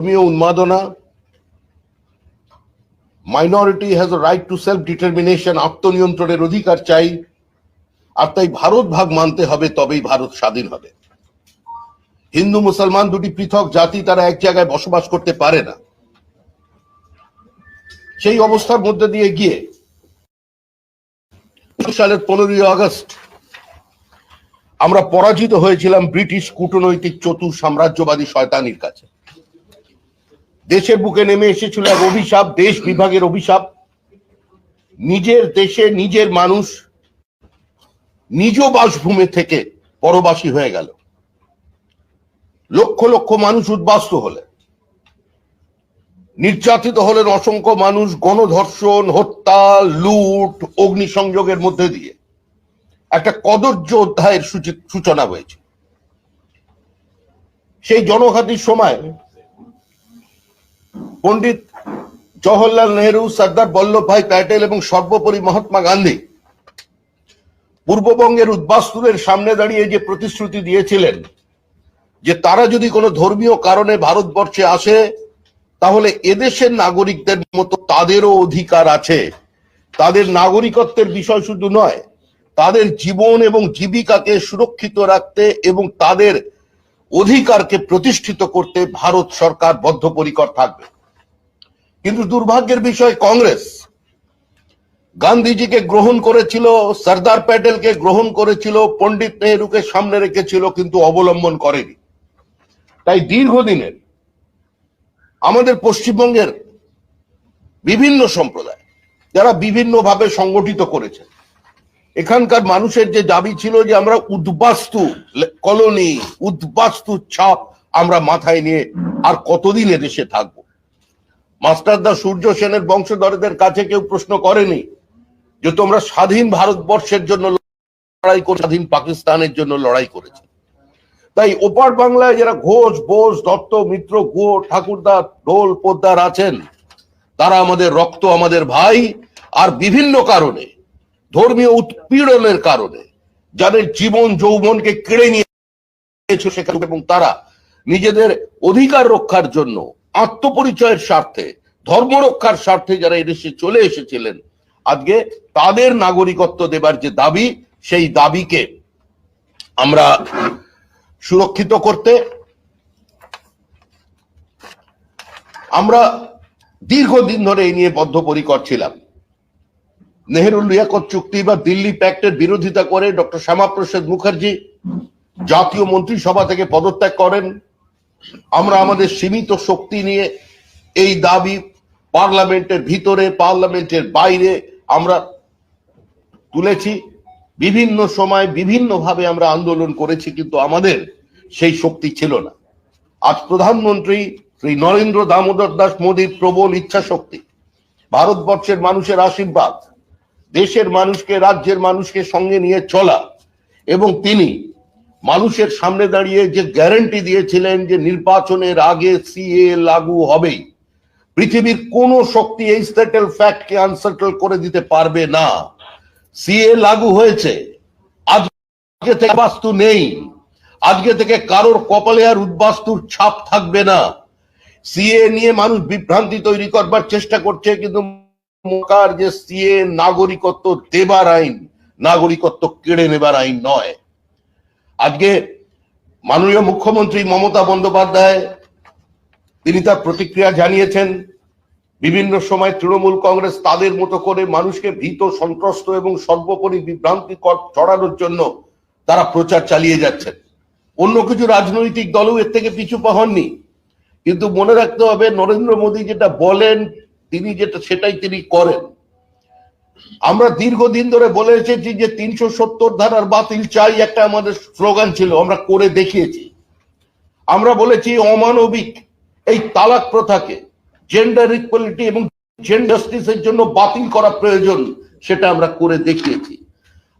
ধর্মীয় উন্মাদনা। Minority has right to self determination আত্মনিয়ন্ত্রণের অধিকার চাই। আর তাই ভারত ভাগ মানতে হবে, তবেই ভারত স্বাধীন হবে। হিন্দু, মুসলমান দুটি পৃথক জাতি, তারা এক জায়গায় বসবাস করতে পারে না। সেই অবস্থার মধ্যে দিয়ে গিয়ে সালের পনেরোই আগস্ট আমরা পরাজিত হয়েছিলাম ব্রিটিশ কূটনৈতিক চতুর সাম্রাজ্যবাদী শয়তানির কাছে। দেশের বুকে নেমে এসেছিল এক অভিশাপ, দেশ বিভাগের অভিশাপ। নিজের দেশে নিজের মানুষ নিজ বাসভূমি থেকে পরবাসী হয়ে গেল। লক্ষ লক্ষ মানুষ উদ্বাস্ত হলে নির্যাতিত হলেন অসংখ্য মানুষ গণধর্ষণ, হত্যা, লুট, অগ্নিসংযোগের মধ্যে দিয়ে। একটা কদর্য অধ্যায়ের সূচনা হয়েছে। সেই জনঘাতির সময় পণ্ডিত জওহরলাল নেহরু, সর্দার বল্লভভাই প্যাটেল এবং সর্বোপরি মহাত্মা গান্ধী পূর্ববঙ্গের উদ্বাস্তুদের সামনে দাঁড়িয়ে যে প্রতিশ্রুতি দিয়েছিলেন যে তারা যদি কোনো ধর্মীয় কারণে ভারতবর্ষে আসে, তাহলে এদেশের নাগরিকদের মতো তাদেরও অধিকার আছে। তাদের নাগরিকত্বের বিষয় শুধু নয়, তাদের জীবন এবং জীবিকাকে সুরক্ষিত রাখতে এবং তাদের অধিকারকে প্রতিষ্ঠিত করতে ভারত সরকার বদ্ধপরিকর থাকবে। কিন্তু দুর্ভাগ্যের বিষয় কংগ্রেস। গান্ধীজিকে গ্রহণ করেছিল, সর্দার প্যাটেলকে গ্রহণ করেছিল, পণ্ডিত নেহরুকে সামনে রেখেছিল, কিন্তু অবলম্বন করেনি। তাই দীর্ঘদিনের আমাদের পশ্চিমবঙ্গের বিভিন্ন সম্প্রদায়, যারা বিভিন্নভাবে সংগঠিত করেছে, এখানকার মানুষের যে দাবি ছিল যে আমরা উদ্বাস্তু কলোনি, উদ্বাস্তু ছাপ আমরা মাথায় নিয়ে আর কতদিন এদেশে থাকব? মাস্টারদা সূর্য সেনের বংশধরদের কাছে কেউ প্রশ্ন করেনি যে তোমরা স্বাধীন ভারতবর্ষের জন্য লড়াই করে স্বাধীন পাকিস্তানের জন্য লড়াই করেছে। তাই ওপার বাংলায় যারা ঘোষ, বোস, দত্ত, মিত্র, গুহ ঠাকুরদার ঢোল, পোদ্দার আছেন, তারা আমাদের রক্ত, আমাদের ভাই, আর বিভিন্ন কারণে, ধর্মীয় উৎপীড়নের কারণে, যাদের জীবন, যৌবনকে কেড়ে নিয়েছে সেখানে, এবং তারা নিজেদের অধিকার রক্ষার জন্য আত্মপরিচয়ের স্বার্থে, ধর্ম রক্ষার স্বার্থে যারা এদেশে চলে এসেছিলেন, আজকে তাদের নাগরিকত্ব দেবার যে দাবি, সেই দাবিকে আমরা সুরক্ষিত করতে, আমরা দীর্ঘদিন ধরে এই নিয়ে বদ্ধপরিকর ছিলাম। নেহরুল লিয়াকত চুক্তি বা দিল্লি প্যাক্টের বিরোধিতা করে ডক্টর শ্যামাপ্রসাদ মুখার্জি জাতীয় মন্ত্রিসভা থেকে পদত্যাগ করেন। আমরা আমাদের সীমিত শক্তি নিয়ে এই দাবি পার্লামেন্টের ভিতরে, পার্লামেন্টের বাইরে আমরা তুলেছি। বিভিন্ন সময় বিভিন্নভাবে আমরা আন্দোলন করেছি, কিন্তু আমাদের সেই শক্তি ছিল না। আজ প্রধানমন্ত্রী শ্রী নরেন্দ্র দামোদর দাস মোদীর প্রবল ইচ্ছা শক্তি ভারতবর্ষের মানুষের আশীর্বাদ, দেশের মানুষকে, রাজ্যের মানুষকে সঙ্গে নিয়ে চলা এবং তিনি মানুষের সামনে দাঁড়িয়ে যে গ্যারান্টি দিয়েছিলেন যে নির্বাচনের আগে সিএ লাগু হবেই, পৃথিবীর কোন শক্তি এই সেটেল ফ্যাক্টকে আনসেটেল করে দিতে পারবে না। সিএ লাগু হয়েছে। আজকে থেকে বাস্তু নেই। আজকে থেকে কারোর কপালে আর উদ্বাস্তুর ছাপ থাকবে না। সিএ নিয়ে মানুষ বিভ্রান্তি তৈরি করবার চেষ্টা করছে, কিন্তু যে সিএ নাগরিকত্ব দেবার আইন, নাগরিকত্ব কেড়ে নেবার আইন নয়। আজকে মাননীয় মুখ্যমন্ত্রী মমতা বন্দ্যোপাধ্যায়, তিনি তার প্রতিক্রিয়া জানিয়েছেন, বিভিন্ন সময় তৃণমূল কংগ্রেস তাদের মতো করে মানুষকে ভীত, সন্ত্রস্ত এবং সর্বোপরি বিভ্রান্তি চড়ানোর জন্য তারা প্রচার চালিয়ে যাচ্ছেন। অন্য কিছু রাজনৈতিক দলও এর থেকে পিছু পাহননি। কিন্তু মনে রাখতে হবে, নরেন্দ্র মোদী যেটা বলেন, তিনি যেটা, সেটাই তিনি করেন। আমরা দীর্ঘদিন ধরে বলে এসেছি যে তিনশো সত্তর ধারার বাতিল চাই একটা আমাদের স্লোগান ছিল, আমরা করে দেখিয়েছি। আমরা বলেছি অমানবিক এই তালাক প্রথাকে জেন্ডার ইকুয়ালিটি এবং জেন্ডার জন্য বাতিল করা প্রয়োজন, সেটা আমরা করে দেখিয়েছি।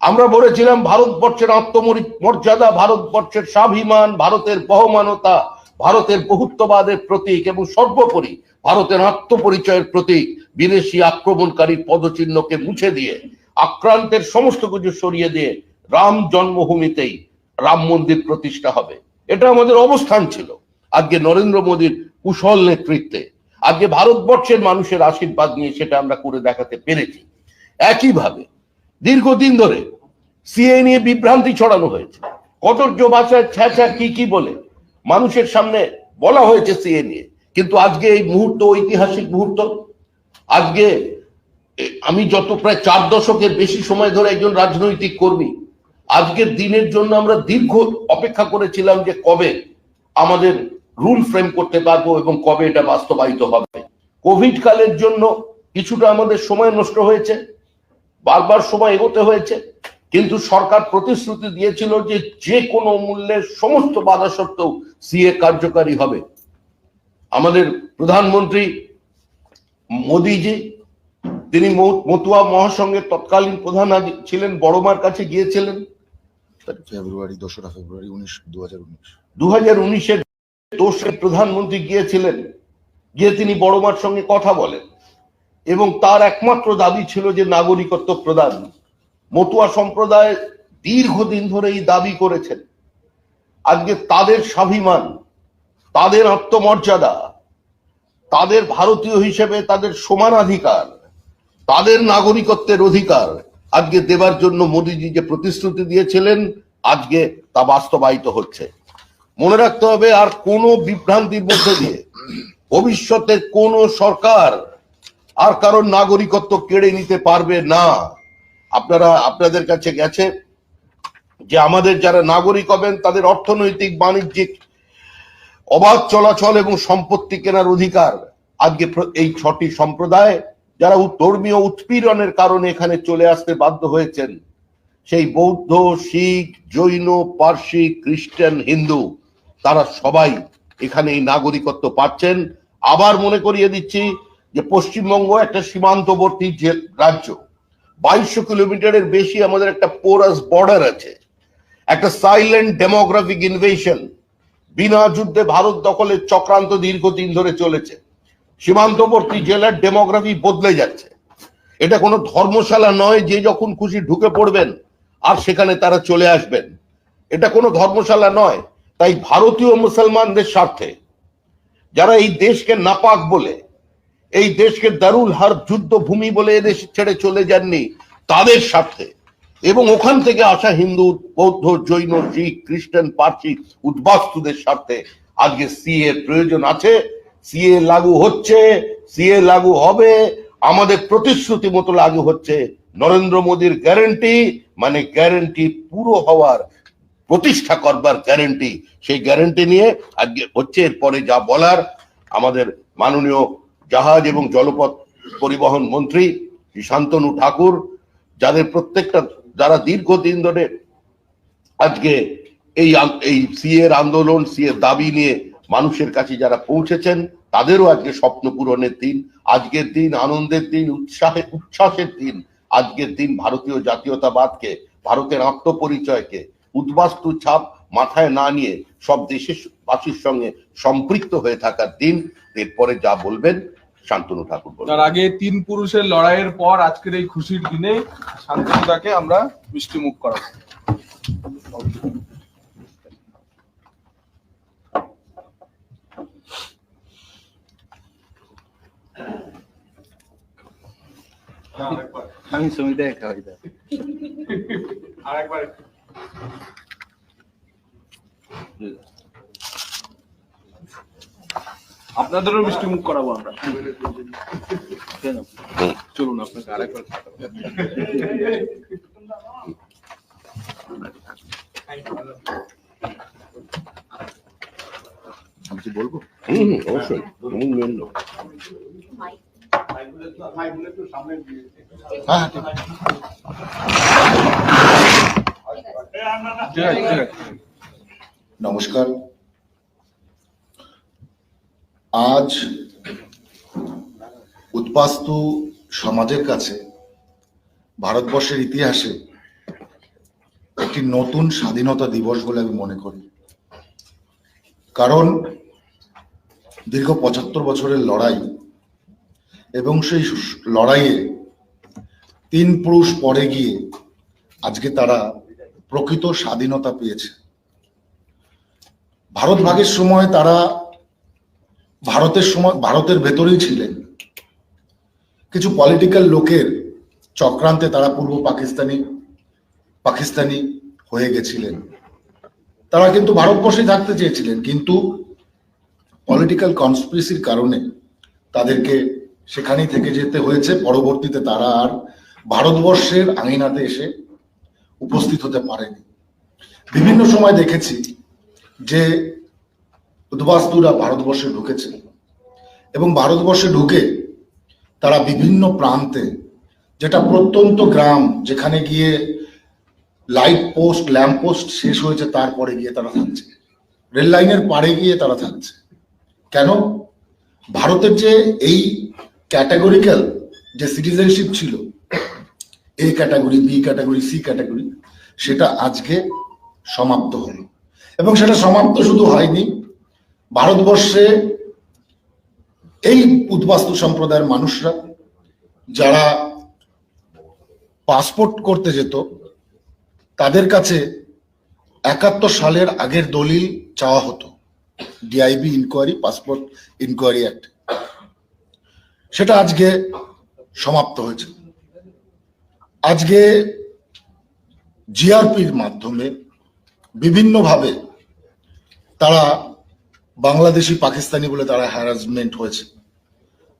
আমরা বলেছিলাম ভারতবর্ষের আত্মমর্যাদা ভারতবর্ষের স্বাভিমান, ভারতের বহমানতা, ভারতের বহুত্ববাদের প্রতীক এবং সর্বোপরি ভারতের আত্মপরিচয়ের প্রতীক। বিদেশি আক্রমণকারীর পদচিহ্নকে মুছে দিয়ে, আক্রান্তের সমস্ত কিছু সরিয়ে দিয়ে রাম জন্মভূমিতেই রাম মন্দির প্রতিষ্ঠা হবে। এটা আমাদের অবস্থান ছিল। আজকে নরেন্দ্র মোদীর কুশল নেতৃত্বে, আজকে ভারতবর্ষের মানুষের আশীর্বাদ নিয়ে সেটা আমরা করে দেখাতে পেরেছি। একইভাবে দীর্ঘদিন ধরে সিএ নিয়ে বিভ্রান্তি ছড়ানো হয়েছে। কদর্য ভাষায় ছ্যাঁচা কি কি বলে মানুষের সামনে বলা হয়েছে সিএ নিয়ে। কিন্তু আজকে এই মুহূর্ত ঐতিহাসিক মুহূর্ত আজকে আমি যত প্রায় চার দশকের বেশি সময় ধরে একজন রাজনৈতিক কর্মী, আজকের দিনের জন্য আমরা দীর্ঘ অপেক্ষা করেছিলাম যে কবে আমাদের রুল ফ্রেম করতে পারব এবং কবে এটা বাস্তবায়িত হবে। কোভিড কালের জন্য কিছুটা আমাদের সময় নষ্ট হয়েছে, বারবার সময় এগোতে হয়েছে, কিন্তু সরকার প্রতিশ্রুতি দিয়েছিল যে যে কোনো মূল্যে সমস্ত বাধা সত্ত্বেও সিএ কার্যকারী হবে। আমাদের প্রধানমন্ত্রী মোদিজি তিনি মতুয়া মহাসংঘের তৎকালীন প্রধান ছিলেন বড়মার কাছে গিয়েছিলেন। ফেব্রুয়ারি দোসরা ফেব্রুয়ারি উনিশ দু হাজার উনিশ। দু হাজার উনিশের দোষে প্রধানমন্ত্রী গিয়েছিলেন গিয়ে তিনি বড়মার সঙ্গে কথা বলেন। এবং তার একমাত্র দাবি ছিল যে নাগরিকত্ব প্রদান। মতুয়া সম্প্রদায় দীর্ঘদিন ধরে এই দাবি করেছেন। আজকে তাদের স্বাভিমান তাদের আত্মমর্যাদা তাদের ভারতীয় হিসেবে তাদের সমানাধিকার তাদের নাগরিকত্বের অধিকার। আজকে দেবার জন্য মোদীজি যে প্রতিশ্রুতি দিয়েছিলেন, আজকে তা বাস্তবায়িত হচ্ছে। মনে রাখতে হবে, আর কোনো বিভ্রান্তির মধ্যে দিয়ে ভবিষ্যতে কোন সরকার আর কারোর নাগরিকত্ব কেড়ে নিতে পারবে না। আপনারা, আপনাদের কাছে গেছে যে আমাদের যারা নাগরিক হবেন, তাদের অর্থনৈতিক, বাণিজ্যিক অবাধ চলাচল এবং সম্পত্তি কেনার অধিকার। আজকে এই ছটি সম্প্রদায় যারা ধর্মীয় উৎপীড়নের কারণে এখানে চলে আসতে বাধ্য হয়েছেন, সেই বৌদ্ধ, শিখ, জৈন, পার্সি, খ্রিস্টান, হিন্দু, তারা সবাই এখানে এই নাগরিকত্ব পাচ্ছেন। আবার মনে করিয়ে দিচ্ছি যে পশ্চিমবঙ্গ একটা সীমান্তবর্তী যে রাজ্য, বাইশশো কিলোমিটারের বেশি আমাদের একটা পোরাস বর্ডার আছে। একটা সাইলেন্ট ডেমোগ্রাফিক ইনভেশন বিনা যুদ্ধে ভারত দখলের চক্রান্ত দীর্ঘদিন ধরে চলেছে। সীমান্তবর্তী জেলার ডেমোগ্রাফি বদলে যাচ্ছে। এটা কোনো ধর্মশালা নয় যে যখন খুশি ঢুকে পড়বেন আর সেখানে তারা চলে আসবেন। এটা কোনো ধর্মশালা নয়, তাই ভারতীয় মুসলমানদের স্বার্থে। যারা এই দেশকে নাপাক বলে, এই দেশকে দারুল হার যুদ্ধ ভূমি বলে এদেশ ছেড়ে চলে যাননি, তাদের স্বার্থে। এবং ওখান থেকে আসা হিন্দু, বৌদ্ধ, জৈন, শিখ, খ্রিস্টান, পার্সি উদ্বাস্তুদের স্বার্থে আজকে সিএ প্রয়োজন আছে। সিএ লাগু হচ্ছে সিএ লাগু হবে। আমাদের প্রতিশ্রুতি মতো লাগু হচ্ছে। নরেন্দ্র মোদীর গ্যারেন্টি মানে গ্যারেন্টি পুরো হওয়ার, প্রতিষ্ঠা করবার গ্যারেন্টি সেই গ্যারেন্টি নিয়ে আজকে হচ্ছে, এরপরে যা বলার, আমাদের মাননীয় জাহাজ এবং জলপথ পরিবহন মন্ত্রী শান্তনু ঠাকুর, যাদের প্রত্যেকটা যারা দীর্ঘদিন ধরে আজকে এই এই সিএর আন্দোলন, সিএর দাবি নিয়ে মানুষের কাছে যারা পৌঁছেছেন, তাদেরও আজকে স্বপ্ন পূরণের দিন, আজকের দিন আনন্দের দিন, উৎসাহে উচ্ছ্বাসের দিন, আজকের দিন ভারতীয় জাতীয়তাবাদকে, ভারতের আত্মপরিচয়কে উদ্বাস্তু ছাপ মাথায় না নিয়ে সব দেশের বাসীর সঙ্গে সম্পৃক্ত হয়ে থাকার দিন, এরপরে যা বলবেন শান্তনু ঠাকুর তার আগে তিন পুরুষের লড়াইয়ের পর আজকের এই খুশির দিনে শান্তনুদাকে আমরা মিষ্টি মুখ করাবো। আমি সুমিতাকে খাওয়াই আরেকবার। আপনাদেরও মিষ্টি মুখ করাবো আমরা। চলুন আপনাকে আরেকবার আমি কি বলব? হুম অবশ্যই। হ্যাঁ নমস্কার। আজ উদ্বাস্তু সমাজের কাছে ভারতবর্ষের ইতিহাসে একটি নতুন স্বাধীনতা দিবস বলে আমি মনে করি। কারণ দীর্ঘ পঁচাত্তর বছরের লড়াই এবং সেই লড়াইয়ে তিন পুরুষ পরে গিয়ে আজকে তারা প্রকৃত স্বাধীনতা পেয়েছে। ভারত ভাগের সময় তারা ভারতের সময়, ভারতের ভেতরেই ছিলেন। কিছু পলিটিক্যাল লোকের চক্রান্তে তারা পূর্ব পাকিস্তানি পাকিস্তানি হয়ে গেছিলেন। তারা কিন্তু ভারতবর্ষে থাকতে চেয়েছিলেন, কিন্তু পলিটিক্যাল কনস্পিরেসির কারণে তাদেরকে সেখানেই থেকে যেতে হয়েছে। পরবর্তীতে তারা আর ভারতবর্ষের আঙিনাতে এসে উপস্থিত হতে পারেনি। বিভিন্ন সময় দেখেছি যে উদ্বাস্তুরা ভারতবর্ষে ঢুকেছে। এবং ভারতবর্ষে ঢুকে তারা বিভিন্ন প্রান্তে, যেটা প্রত্যন্ত গ্রাম, যেখানে গিয়ে লাইট পোস্ট ল্যাম্প পোস্ট শেষ হয়েছে, তারপরে গিয়ে তারা থাকছে। রেল লাইনের পাড়ে গিয়ে তারা থাকছে। কেন? ভারতের যে এই ক্যাটাগরিক্যাল যে সিটিজেনশিপ ছিল, A category B category C category সেটা আজকে সমাপ্ত হলো। এবং সেটা সমাপ্ত শুধু হয়নি ভারতবর্ষে এই উদ্বাস্তু সম্প্রদায়ের মানুষরা যারা পাসপোর্ট করতে যেত, তাদের কাছে একাত্তর সালের আগের দলিল চাওয়া হতো DIB inquiry passport inquiry act সেটা আজকে সমাপ্ত হয়েছে। আজকে জিআরপির মাধ্যমে বিভিন্নভাবে তারা বাংলাদেশি পাকিস্তানি বলে তারা হ্যারাসমেন্ট হয়েছে।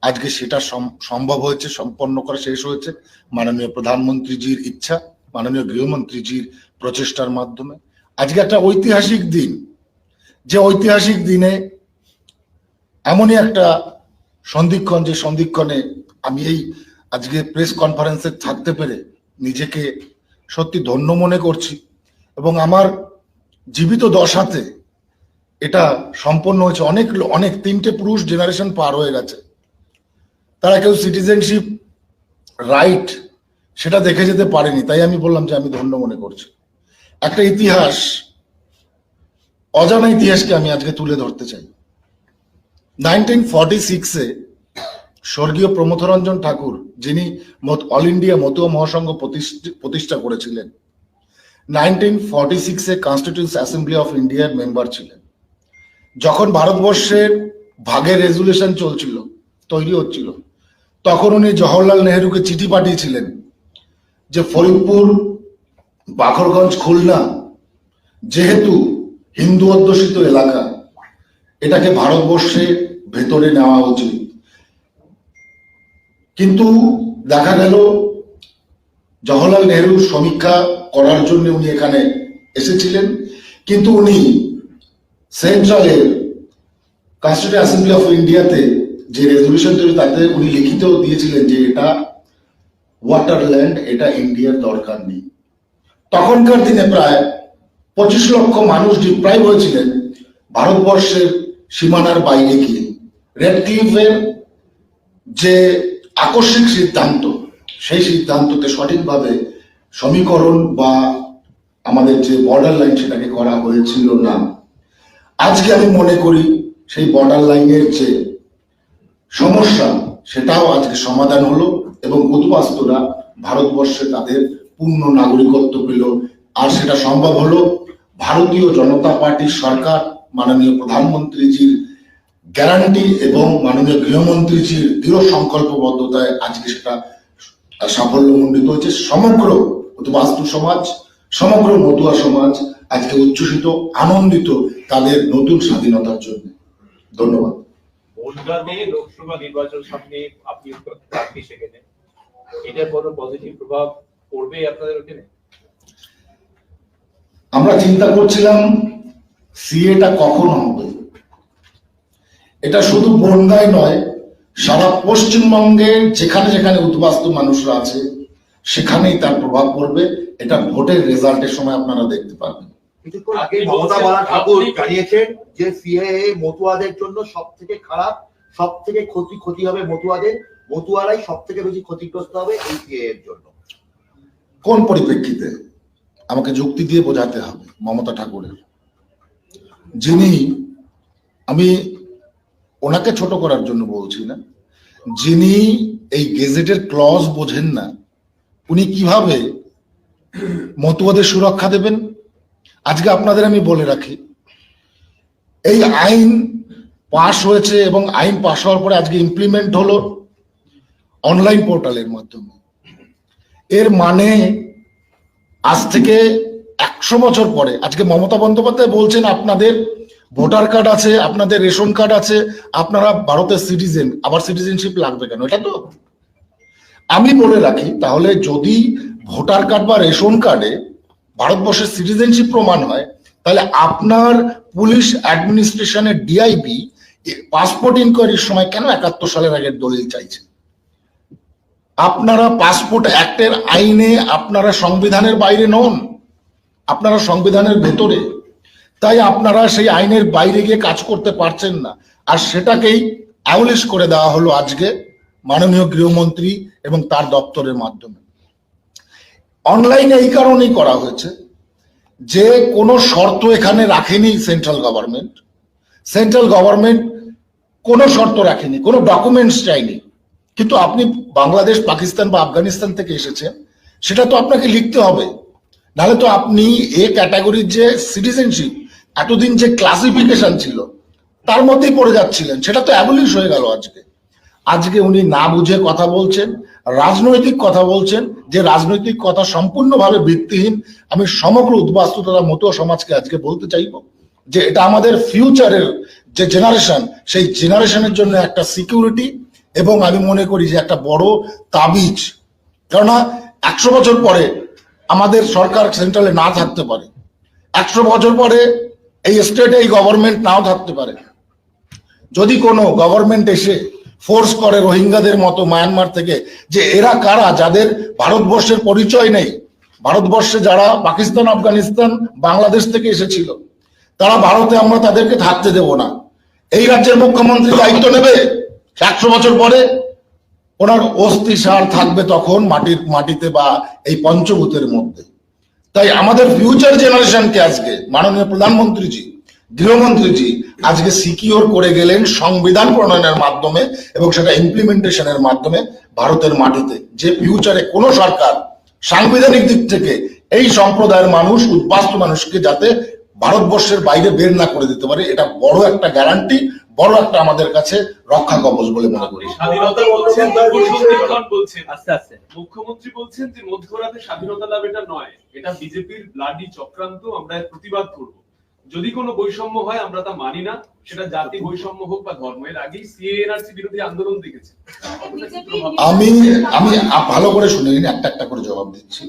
আজকে সেটা সম- সম্ভব হয়েছে, সম্পন্ন করা শেষ হয়েছে। মাননীয় প্রধানমন্ত্রীজির ইচ্ছা, মাননীয় গৃহমন্ত্রীজির প্রচেষ্টার মাধ্যমে। আজকে একটা ঐতিহাসিক দিন। যে ঐতিহাসিক দিনে এমনই একটা সন্ধিক্ষণ, যে সন্ধিক্ষণে আমি এই আজকে প্রেস কনফারেন্সে থাকতে পেরে নিজেকে সত্যি ধন্য মনে করছি এবং আমার জীবিত দশাতে এটা সম্পন্ন হয়েছে। অনেক অনেক তিনটে পুরুষ জেনারেশন পার হয়ে গেছে। তারা কেউ সিটিজেনশিপ রাইট সেটা দেখে যেতে পারেনি। তাই আমি বললাম যে আমি ধন্য মনে করছি। একটা ইতিহাস, অজানা ইতিহাসকে আমি আজকে তুলে ধরতে চাই। নাইনটিন ফর্টি সিক্সে স্বর্গীয় প্রমথরঞ্জন ঠাকুর, যিনি অল ইন্ডিয়া মতুয়া মহাসংঘ প্রতিষ্ঠা করেছিলেন নাইনটিন ফর্টি সিক্সে কনস্টিটিউন্স অ্যাসেম্বলি অফ ইন্ডিয়ার মেম্বার ছিলেন। যখন ভারতবর্ষের ভাগের রেজুলেশন চলছিল, তৈরি হচ্ছিল, তখন উনি জওহরলাল নেহরুকে চিঠি পাঠিয়েছিলেন যে ফরিদপুর, বাখরগঞ্জ, খুলনা যেহেতু হিন্দু অধ্যুষিত এলাকা, এটাকে ভারতবর্ষের ভেতরে নেওয়া উচিত। কিন্তু দেখা গেল জওহরলাল নেহরুর সমীক্ষা করার জন্য উনি এখানে এসেছিলেন, কিন্তু উনি সেন্ট্রালের কনস্টিটিউট অ্যাসেম্বলি অফ ইন্ডিয়াতে যে রেজলিউশন তৈরি, তাতে উনি লিখিত দিয়েছিলেন যে এটা ওয়াটারল্যান্ড, এটা ইন্ডিয়ার দরকার নেই। তখনকার দিনে প্রায় পঁচিশ লক্ষ মানুষ ডিপ্রাইভ হয়েছিলেন ভারতবর্ষের সীমানার বাইরে গিয়ে। রেড ক্লিফের যে আকস্মিক সিদ্ধান্ত, সেই সিদ্ধান্ততে সঠিকভাবে সমীকরণ বা আমাদের যে বর্ডার লাইন সেটাকে করা হয়েছিল না। আজকে আমি মনে করি সেই বর্ডার লাইনের যে সমস্যা, সেটাও আজকে সমাধান হলো এবং উদ্বাস্তুরা ভারতবর্ষে তাদের পূর্ণ নাগরিকত্ব পেল। আর সেটা সম্ভব হলো ভারতীয় জনতা পার্টির সরকার, মাননীয় প্রধানমন্ত্রীজির গ্যারান্টি এবং মাননীয় গৃহমন্ত্রীজির দৃঢ় সংকল্পবদ্ধতায় আজকে সেটা সাফল্যমণ্ডিত হয়েছে। সমগ্র বাস্তু সমাজ, সমগ্র মতুয়া সমাজ আজকে উচ্ছ্বসিত আনন্দিত তাদের নতুন স্বাধীনতার জন্য। ধন্যবাদ। লোকসভা নির্বাচন সামনে আপনি প্রার্থী সেখানে। এটার কোনো পজিটিভ প্রভাব পড়বে আপনাদের ওখানে? আমরা চিন্তা করছিলাম সিএটা কখন হবে? এটা শুধু বনগায় নয় সারা পশ্চিমবঙ্গের যেখানে যেখানে উদ্বাস্ত মানুষরা আছে সেখানেই তার প্রভাব পড়বে। এটা ভোটের রেজাল্টের সময় আপনারা দেখতে পাবেন কিছুক্ষণ আগে মমতা বালা ঠাকুর জানিয়েছেন যে সিএএ মতুয়াদের জন্য সব থেকে খারাপ সব থেকে ক্ষতি ক্ষতি হবে মতুয়াদের মতুয়ারাই সব থেকে বেশি ক্ষতিগ্রস্ত হবে এই সিএ এর জন্য। কোন পরিপ্রেক্ষিতে আমাকে যুক্তি দিয়ে বোঝাতে হবে মমতা ঠাকুরের? যিনি আমি ওনাকে ছোট করার জন্য বলছি না যিনি এই গেজেটের ক্লজ বোঝেন না উনি কীভাবে মতুয়াদের সুরক্ষা দেবেন? আজকে আপনাদের আমি বলে রাখি, এই আইন পাশ হয়েছে এবং আইন পাশ হওয়ার পরে আজকে ইমপ্লিমেন্ট হলো অনলাইন পোর্টালের মাধ্যমে। এর মানে আজ থেকে একশো বছর পরে, আজকে মমতা বন্দ্যোপাধ্যায় বলছেন আপনাদের ভোটার কার্ড আছে, আপনাদের রেশন কার্ড আছে, আপনারা ভারতের সিটিজেন আবার সিটিজেনশিপ লাগবে কেন? এটা তো আমি বলে রাখি, তাহলে যদি ভোটার কার্ড বা রেশন কার্ডে ভারতবর্ষের সিটিজেনশিপ প্রমাণ হয়, তাহলে আপনার পুলিশ অ্যাডমিনিস্ট্রেশনের ডিআইবি পাসপোর্ট ইনকোয়ারির সময় কেন একাত্তর সালের আগের দলিল চাইছে? আপনারা পাসপোর্ট অ্যাক্টের আইনে আপনারা সংবিধানের বাইরে নন, আপনারা সংবিধানের ভেতরে। তাই আপনারা সেই আইনের বাইরে গিয়ে কাজ করতে পারছেন না। আর সেটাকেই অ্যাবলিশ করে দেওয়া হলো আজকে মাননীয় গৃহমন্ত্রী এবং তার দপ্তরের মাধ্যমে। অনলাইনে এই কারণেই করা হয়েছে যে কোনো শর্ত এখানে রাখেনি সেন্ট্রাল গভর্নমেন্ট সেন্ট্রাল গভর্নমেন্ট কোনো শর্ত রাখেনি, কোনো ডকুমেন্টস চাইনি। কিন্তু আপনি বাংলাদেশ, পাকিস্তান বা আফগানিস্তান থেকে এসেছেন, সেটা তো আপনাকে লিখতে হবে। নাহলে তো আপনি এ ক্যাটাগরির যে সিটিজেনশিপ এতদিন যে ক্লাসিফিকেশন ছিল, তার মধ্যেই পড়ে যাচ্ছিলেন। সেটা তো অ্যাবলিশ হয়ে গেল আজকে। আজকে উনি না বুঝে কথা বলছেন রাজনৈতিক কথা বলছেন, যে রাজনৈতিক কথা সম্পূর্ণভাবে ভিত্তিহীন, আমি সমগ্র উদ্বাস্তু তথা মতো সমাজকে আজকে বলতে চাইব যে এটা আমাদের ফিউচারের যে জেনারেশন সেই জেনারেশনের জন্য একটা সিকিউরিটি এবং আমি মনে করি যে একটা বড় তাবিজ। কেননা একশো বছর পরে আমাদের সরকার সেন্ট্রালে না থাকতে পারে। একশো বছর পরে এই স্টেটে এই গভর্নমেন্ট নাও থাকতে পারে। যদি কোনো গভর্নমেন্ট এসে ফোর্স করে রোহিঙ্গাদের মতো মায়ানমার থেকে যে এরা কারা, যাদের ভারতবর্ষের পরিচয় নেই। ভারতবর্ষে যারা পাকিস্তান, আফগানিস্তান, বাংলাদেশ থেকে এসেছিল, তারা ভারতে আমরা তাদেরকে থাকতে দেব না। এই রাজ্যের মুখ্যমন্ত্রী দায়িত্ব নেবে, একশো বছর পরে ওনার অস্থি সার থাকবে তখন মাটির, মাটিতে বা এই পঞ্চভূতের মধ্যে। তাই আমাদের ফিউচার জেনারেশনকে আজকে মাননীয় প্রধানমন্ত্রীজি গৃহমন্ত্রীজি আজকে সিকিওর করে গেলেন সংবিধান প্রণয়নের মাধ্যমে এবং সেটা ইমপ্লিমেন্টেশনের মাধ্যমে ভারতের মাটিতে। যে ফিউচারে কোনো সরকার সাংবিধানিক দিক থেকে এই সম্প্রদায়ের মানুষ উদ্বাস্তু মানুষকে যাতে ভারতবর্ষের বাইরে বের না করে দিতে পারে এটা বড় একটা গ্যারান্টি বড় একটা আমাদের কাছে রক্ষা কবচ বলে মনে করি। স্বাধীনতা বলছেন বলছেন আস্তে আস্তে। মুখ্যমন্ত্রী বলছেন যে মধ্যরাতে স্বাধীনতা লাভ এটা নয় এটা বিজেপির ব্লাডি চক্রান্ত আমরা প্রতিবাদ করব। যদি কোনো বৈষম্য হয়, আমরা তা মানি না। সেটা জাতি বৈষম্য হোক বা ধর্ম, এর আগেই সিএনআরসি বিরোধী আন্দোলন দেখেছে। আমি আমি ভালো করে শুনে নিন, একটা একটা করে জবাব দিচ্ছি।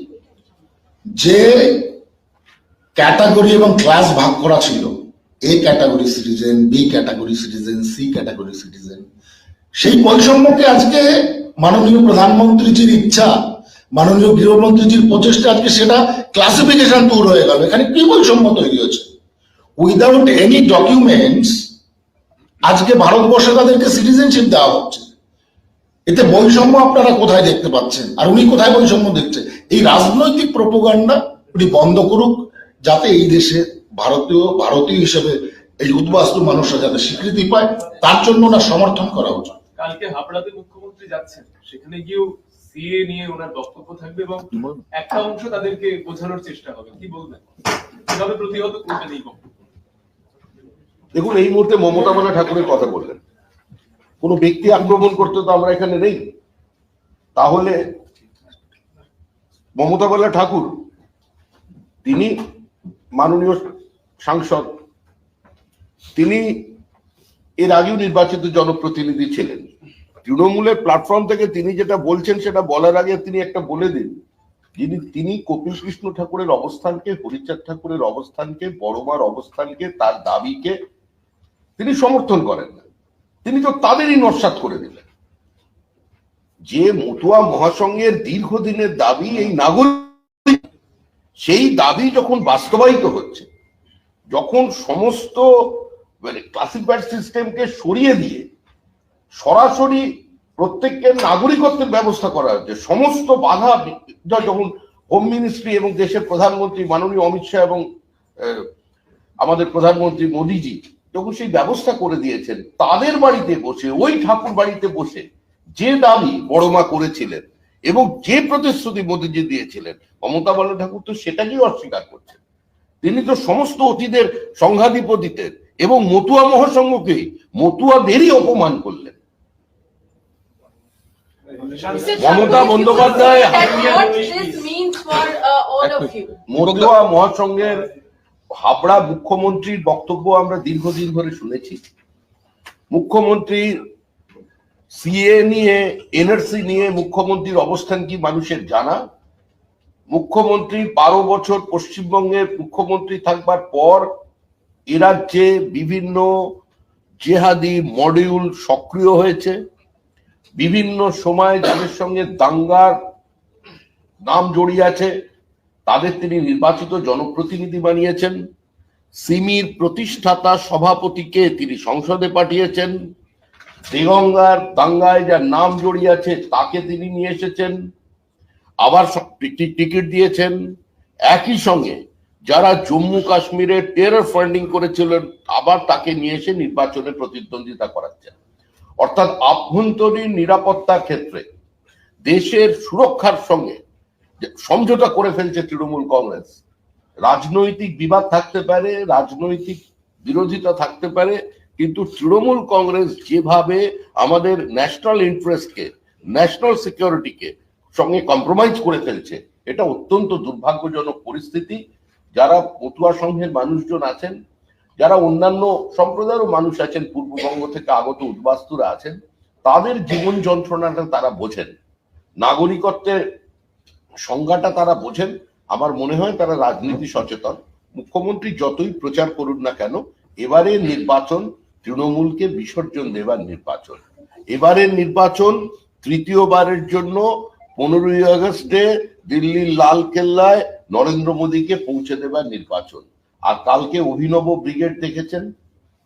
যে ক্যাটাগরি এবং ক্লাস ভাগ করা ছিল A category citizen B category citizen C category citizen, সেই বৈষম্যকে আজকে মাননীয় প্রধানমন্ত্রীজির ইচ্ছা, মাননীয় গৃহমন্ত্রীজির প্রচেষ্টা আজকে সেটা ক্লাসিফিকেশন দূর হয়ে গেল। এখানে কি বৈষম্য তৈরি হয়েছে উইদাউট এনি ডকুমেন্টস আজকে ভারতবর্ষে তাদেরকে সিটিজেনশিপ দেওয়া হচ্ছে। এতে বৈষম্য আপনারা কোথায় দেখতে পাচ্ছেন? আর উনি কোথায় বৈষম্য দেখছেন এই রাজনৈতিক প্রোপাগান্ডা উনি বন্ধ করুক যাতে এই দেশে ভারতীয় ভারতীয় হিসেবে এই উদ্বাস্তু মানুষরা যাতে স্বীকৃতি পায় তার জন্য না সমর্থন করা উচিত। কালকে হাবড়াতে মুখ্যমন্ত্রী যাচ্ছেন। সেখানে গিয়েও সিএ নিয়ে ওনার বক্তব্য থাকবে এবং একটা অংশ তাদেরকে বোঝানোর চেষ্টা হবে। কি বলবেন? কীভাবে প্রতিহত করবেন এই বক্তব্য? দেখুন, এই মুহূর্তে মমতা বালা ঠাকুরের কথা বললেন। কোনো ব্যক্তি আক্রমণ করতে তো আমরা এখানে নেই। তাহলে মমতা বালা ঠাকুর, তিনি মাননীয় সাংসদ, তিনি এর আগেও নির্বাচিত জনপ্রতিনিধি ছিলেন। তৃণমূলের প্ল্যাটফর্ম থেকে তিনি যেটা বলছেন, সেটা বলার আগে তিনি একটা বলে দিন। যিনি, তিনি কপিল কৃষ্ণ ঠাকুরের অবস্থানকে, হরিচাঁদ ঠাকুরের অবস্থানকে, বড়মার অবস্থানকে, তার দাবিকে তিনি সমর্থন করেন না। তিনি তো তাদেরই নস্বাত করে দিলেন। যে মতুয়া মহাসংঘের দীর্ঘদিনের দাবি এই নাগরিক, সেই দাবি যখন বাস্তবায়িত হচ্ছে, যখন সমস্ত মানে ক্লাসিফাইড সিস্টেমকে সরিয়ে দিয়ে সরাসরি প্রত্যেককে নাগরিকত্বের ব্যবস্থা করা হচ্ছে, সমস্ত বাধা যখন হোম মিনিস্ট্রি এবং দেশের প্রধানমন্ত্রী মাননীয় অমিত শাহ এবং আমাদের প্রধানমন্ত্রী মোদিজি যখন সেই ব্যবস্থা করে দিয়েছেন তাদের বাড়িতে বসে ওই ঠাকুর বাড়িতে বসে যে দাবি বড়মা করেছিলেন এবং যে প্রতিশ্রুতি মোদীজি দিয়েছিলেন মমতা বন্দ্যোপাধ্যায় ঠাকুর তো সেটাকেই অস্বীকার করছেন। তিনি তো সমস্ত অতীতের সংঘাধিপতিদের এবং মতুয়া মহাসংঘকেই মতুয়াদেরই অপমান করলেন। মমতা বন্দ্যোপাধ্যায় uh. মতুয়া মহাসংঘের হাবড়া মুখ্যমন্ত্রীর বক্তব্য আমরা দীর্ঘদিন ধরে শুনেছি। মুখ্যমন্ত্রী সিএ নিয়ে, এনআরসি নিয়ে মুখ্যমন্ত্রীর অবস্থান কি মানুষের জানা? মুখ্যমন্ত্রী বারো বছর পশ্চিমবঙ্গের মুখ্যমন্ত্রী থাকবার পর এ রাজ্যে বিভিন্ন জেহাদি মডিউল সক্রিয় হয়েছে। বিভিন্ন সময় যাদের সঙ্গে দাঙ্গার নাম জড়িয়ে আছে। তাদের তিনি নির্বাচিত জনপ্রতিনিধি বানিয়েছেন। সিমির প্রতিষ্ঠাতা সভাপতিকে তিনি সংসদে পাঠিয়েছেন। দেগঙ্গার দাঙ্গায় যার নাম জড়িয়ে আছে তাকে তিনি নিয়ে এসেছেন। আবার টিকিট দিয়েছেন। একই সঙ্গে যারা জম্মু কাশ্মীরে টেরর ফান্ডিং করেছিলেন, আবার তাকে নিয়ে এসে নির্বাচনে প্রতিদ্বন্দ্বিতা করাচ্ছেন। অর্থাৎ আভ্যন্তরীণ নিরাপত্তার ক্ষেত্রে দেশের সুরক্ষার সঙ্গে সমঝোতা করে ফেলছে তৃণমূল কংগ্রেস। রাজনৈতিক বিবাদ থাকতে পারে, রাজনৈতিক বিরোধিতা থাকতে পারে, কিন্তু তৃণমূল কংগ্রেস যেভাবে আমাদের ন্যাশনাল ইন্টারেস্টকে, ন্যাশনাল সিকিউরিটিকে সঙ্গে কম্প্রোমাইজ করে ফেলছে, এটা অত্যন্ত দুর্ভাগ্যজনক পরিস্থিতি। যারা পটুয়া সংঘের মানুষজন আছেন, যারা অন্যান্য সম্প্রদায়েরও মানুষ আছেন, পূর্ববঙ্গ থেকে আগত উদ্বাস্তুরা আছেন, তাদের জীবন যন্ত্রণাটা তারা বোঝেন। নাগরিকত্বের সংজ্ঞাটা তারা বোঝেন, আমার মনে হয় তারা রাজনীতি সচেতন। মুখ্যমন্ত্রী যতই প্রচার করুন না কেন, এবারের নির্বাচন তৃণমূলকে বিসর্জন দেবার নির্বাচন। এবারের নির্বাচন তৃতীয়বারের জন্য পনেরোই আগস্টে দিল্লির লাল কেল্লায় নরেন্দ্র মোদীকে পৌঁছে দেবার নির্বাচন। আর কালকে অভিনব ব্রিগেড দেখেছেন?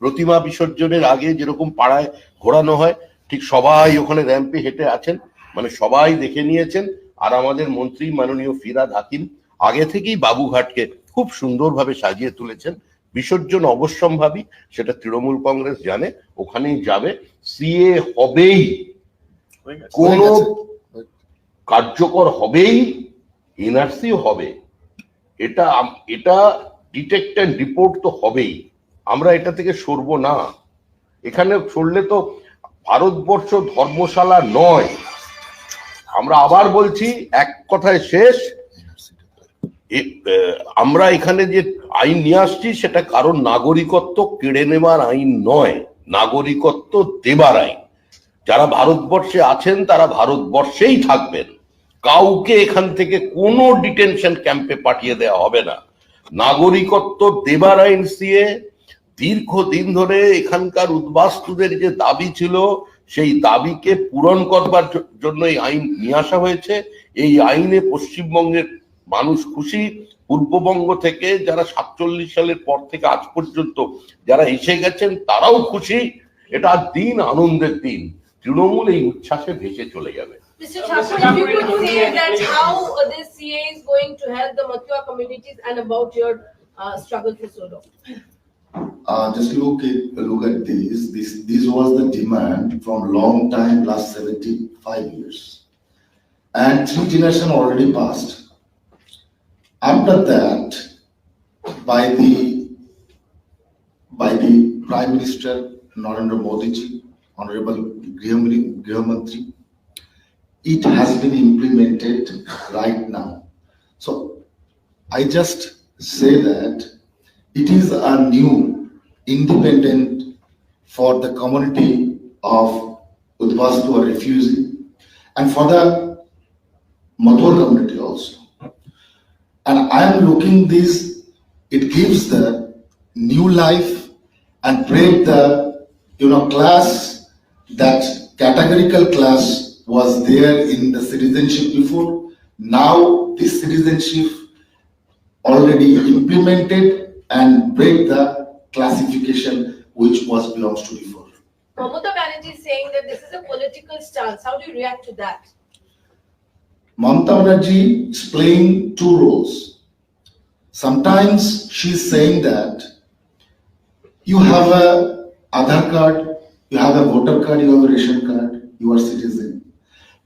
প্রতিমা বিসর্জনের আগে যেরকম পাড়ায় ঘোরানো হয়, ঠিক সবাই ওখানে র্যাম্পে হেঁটে আছেন মানে সবাই দেখে নিয়েছেন আর আমাদের মন্ত্রী মাননীয় ফিরাদ হাকিম আগে থেকেই বাবুঘাটকে খুব সুন্দরভাবে সাজিয়ে তুলেছেন। বিসর্জন অবশ্যম্ভাবী সেটা তৃণমূল কংগ্রেস জানে ওখানেই যাবে। সিএ হবেই। কোন কার্যকর হবেই এনআরসি হবে। এটা এটা ডিটেক্ট অ্যান্ড রিপোর্ট তো হবেই। আমরা এটা থেকে সরবো না। এখানে সরলে তো ভারতবর্ষ ধর্মশালা নয়। আমরা আবার বলছি, এক কথায় শেষ আমরা এখানে যে আইন নিয়ে আসছি, সেটা কারণ নাগরিকত্ব কেড়ে নেবার আইন নয়, নাগরিকত্ব দেবার আইন। যারা ভারতবর্ষে আছেন, তারা ভারতবর্ষেই থাকবেন। কাউকে এখান থেকে কোনো ডিটেনশন ক্যাম্পে পাঠিয়ে দেওয়া হবে না। নাগরিকত্ব দেবার আইন সিয়ে দীর্ঘদিন ধরে এখানকার উদ্বাস্তুদের যে দাবি ছিল সেই দাবিকে পূরণ করবার জন্য এই আইন নিয়ে আসা হয়েছে। এই আইনে পশ্চিমবঙ্গের মানুষ খুশি। পূর্ববঙ্গ থেকে যারা সাতচল্লিশ সালের পর থেকে আজ পর্যন্ত যারা এসে গেছেন তারাও খুশি। এটা দিন আনন্দের দিন। তৃণমূল এই উচ্ছ্বাসে ভেসে চলে যাবে। Uh, struggle for so long. Uh, just look at, look at this, this, this was the demand from long time, last seventy-five years. And three generation already passed. After that, by the, by the Prime Minister Narendra Modi ji, Honorable Grihamantri, it has been implemented right now. So I just say that it is a new independent for the community of Udvastu or refugee and for the Mathur community also. And I am looking this, it gives the new life and break the, you know, class, that categorical class was there in the citizenship before. Now this citizenship already implemented and break the classification which was belongs to before. Mamata Banerjee is saying that this is a political stance. How do you react to that? Mamata Banerjee is playing two roles. Sometimes she is saying that you have a Aadhaar card, you have a voter card, you have a ration card, you are citizen.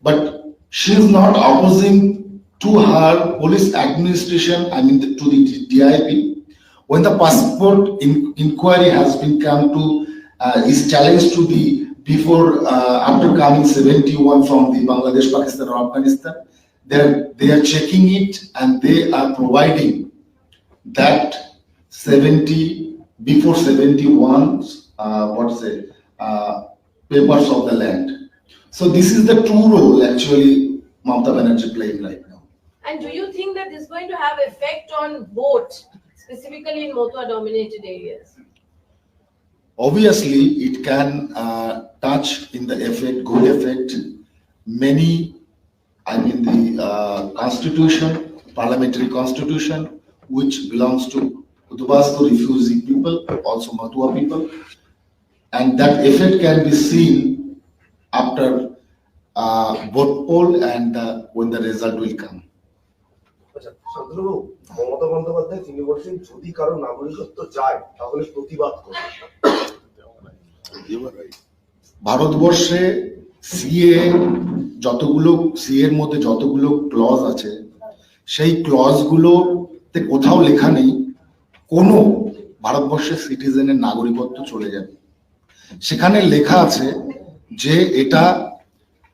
But she is not opposing to her police administration, I mean to the DIP. When the passport in- inquiry has been come to uh, is challenged to the before uh, after coming 71 from the Bangladesh, Pakistan, or Afghanistan. They're they are checking it and they are providing that 70 before 71 uh, what's it uh, papers of the land. So this is the true role actually Mamata Banerjee playing right now. And do you think that this is going to have effect on vote, specifically in Motua dominated areas? Obviously, it can uh, touch in the effect, good effect, many, I mean, the uh, constitution, parliamentary constitution, which belongs to Udabasko refugee people, also Matua people. And that effect can be seen after uh, vote poll and uh, when the result will come. আচ্ছা মমতা বন্দ্যোপাধ্যায় তিনি বলছেন, যদি কারও নাগরিকত্ব চায়, তাহলে প্রতিবাদ করবে ভারতবর্ষে সিএ যতগুলো সিএ এর মধ্যে যতগুলো ক্লজ আছে, সেই ক্লজ গুলোতে কোথাও লেখা নেই, কোনো ভারতবর্ষের সিটিজেনের নাগরিকত্ব চলে যাবে। সেখানে লেখা আছে যে এটা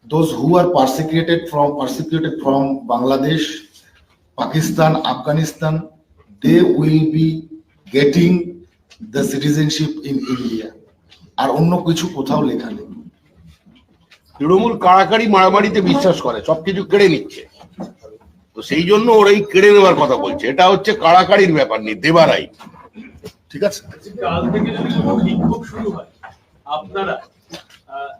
those who are persecuted from persecuted from Bangladesh Pakistan Afghanistan they will be getting the citizenship in India আর অন্য কিছু কোথাও লেখা নেই। তৃণমূল কাড়াকাড়ি মারামারিতে বিশ্বাস করে সবকিছু কেড়ে নিচ্ছে। তো সেই জন্য ওরা এই কেড়ে নেওয়ার কথা বলছে। এটা হচ্ছে কাড়াকাড়ির ব্যাপার নেই দেবারাই ঠিক আছে? কাল থেকে যদি কোনো বিক্ষোভ শুরু হয় আপনারা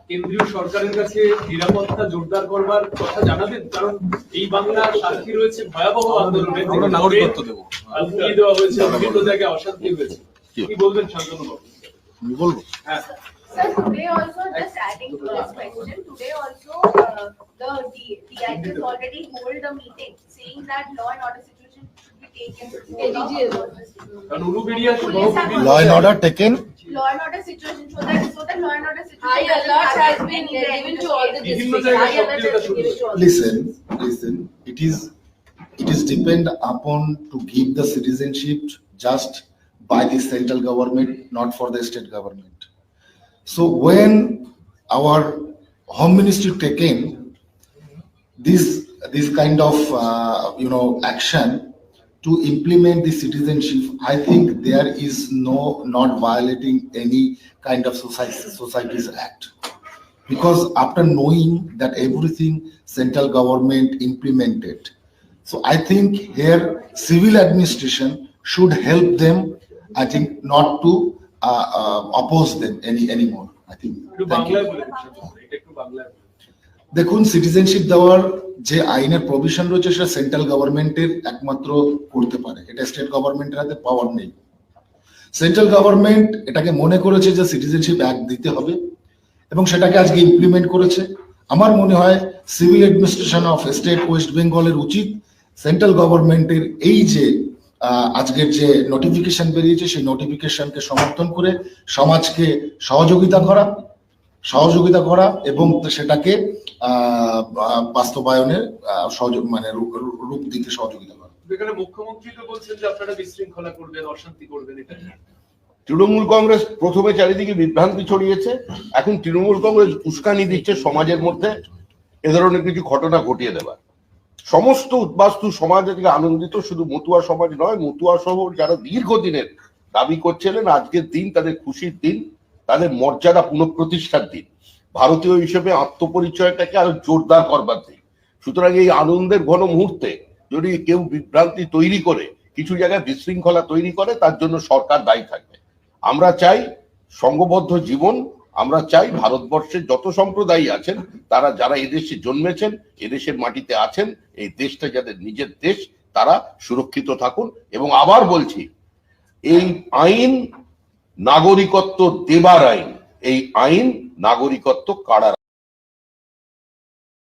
কেন্দ্রীয় সরকারের কাছে নিরাপত্তা জোরদার করবার কথা জানাবেন? কারণ এই বাংলা সাক্ষী রয়েছে ভয়াবহ আন্দোলনে আমরা নাগরিকত্ব দেবো। দেওয়া হয়েছে বিভিন্ন জায়গায় অশান্তি হয়েছে। কি বলবেন শান্তনু বাবু? আমি বলব। হ্যাঁ। Sir, today also, just adding to this question, today also, uh, the DIG already hold a meeting saying that law and order An Law and order taken. law and order situation law and order situation high alert has been given to all the districts. High alert has been given to all. Listen, listen. It is it is depend upon to give the citizenship just by the central government, not for the state government. So when our home ministry taken this this kind of uh, you know action to implement the citizenship i think there is no not violating any kind of society society's act because after knowing that everything central government implemented so i think here civil administration should help them i think not to uh, uh, oppose them any anymore i think একটু thank you বাংলায় বলে দিন শান্তনু বাবু, এটা একটু বাংলায় বলে দিন। দেখুন সিটিজেনশিপ দেওয়ার যে আইনের প্রভিশন রয়েছে, সেটা সেন্ট্রাল গভর্নমেন্টের একমাত্র করতে পারে। এটা স্টেট গভর্নমেন্টের হাতে পাওয়ার নেই। সেন্ট্রাল গভর্নমেন্ট এটাকে মনে করেছে যে সিটিজেনশিপ অ্যাক্ট দিতে হবে এবং সেটাকে আজকে ইমপ্লিমেন্ট করেছে। আমার মনে হয় civil administration of state West বেঙ্গলের উচিত সেন্ট্রাল গভর্নমেন্টের এই যে আজকের যে নোটিফিকেশন বেরিয়েছে, সেই নোটিফিকেশনকে সমর্থন করে সমাজকে সহযোগিতা করা। সহযোগিতা করা এবং সেটাকে বাস্তবায়নের আহ, সহযোগ মানে রূপ দিতে সহযোগিতা করা। এখানে মুখ্যমন্ত্রী তো বলছেন যে আপনারা বিশৃঙ্খলা করবেন অশান্তি করবেন এটা তৃণমূল কংগ্রেস প্রথমে চারিদিকে বিভ্রান্তি ছড়িয়েছে এখন তৃণমূল কংগ্রেস উস্কানি দিচ্ছে সমাজের মধ্যে এ ধরনের কিছু ঘটনা ঘটিয়ে দেবার। সমস্ত উদ্বাস্তু সমাজ আজকে আনন্দিত শুধু মতুয়া সমাজ নয় মতুয়া সহ যারা দীর্ঘদিনের দাবি করছিলেন আজকের দিন তাদের খুশির দিন তাদের মর্যাদা পুনঃপ্রতিষ্ঠার দিন। ভারতীয় হিসেবে আত্মপরিচয়টাকে আরও জোরদার করবার দিন। সুতরাং এই আনন্দের ঘন মুহূর্তে যদি কেউ বিভ্রান্তি তৈরি করে, কিছু জায়গায় বিশৃঙ্খলা তৈরি করে, তার জন্য সরকার দায়ী থাকবে। আমরা চাই সংঘবদ্ধ জীবন, আমরা চাই ভারতবর্ষের যত সম্প্রদায় আছেন, তারা যারা এদেশে জন্মেছেন, এদেশের মাটিতে আছেন, এই দেশটা যাদের নিজের দেশ, তারা সুরক্ষিত থাকুন। এবং আবার বলছি, এই আইন নাগরিকত্ব দেবার আইন এই আইন নাগরিকত্ব কাড়ার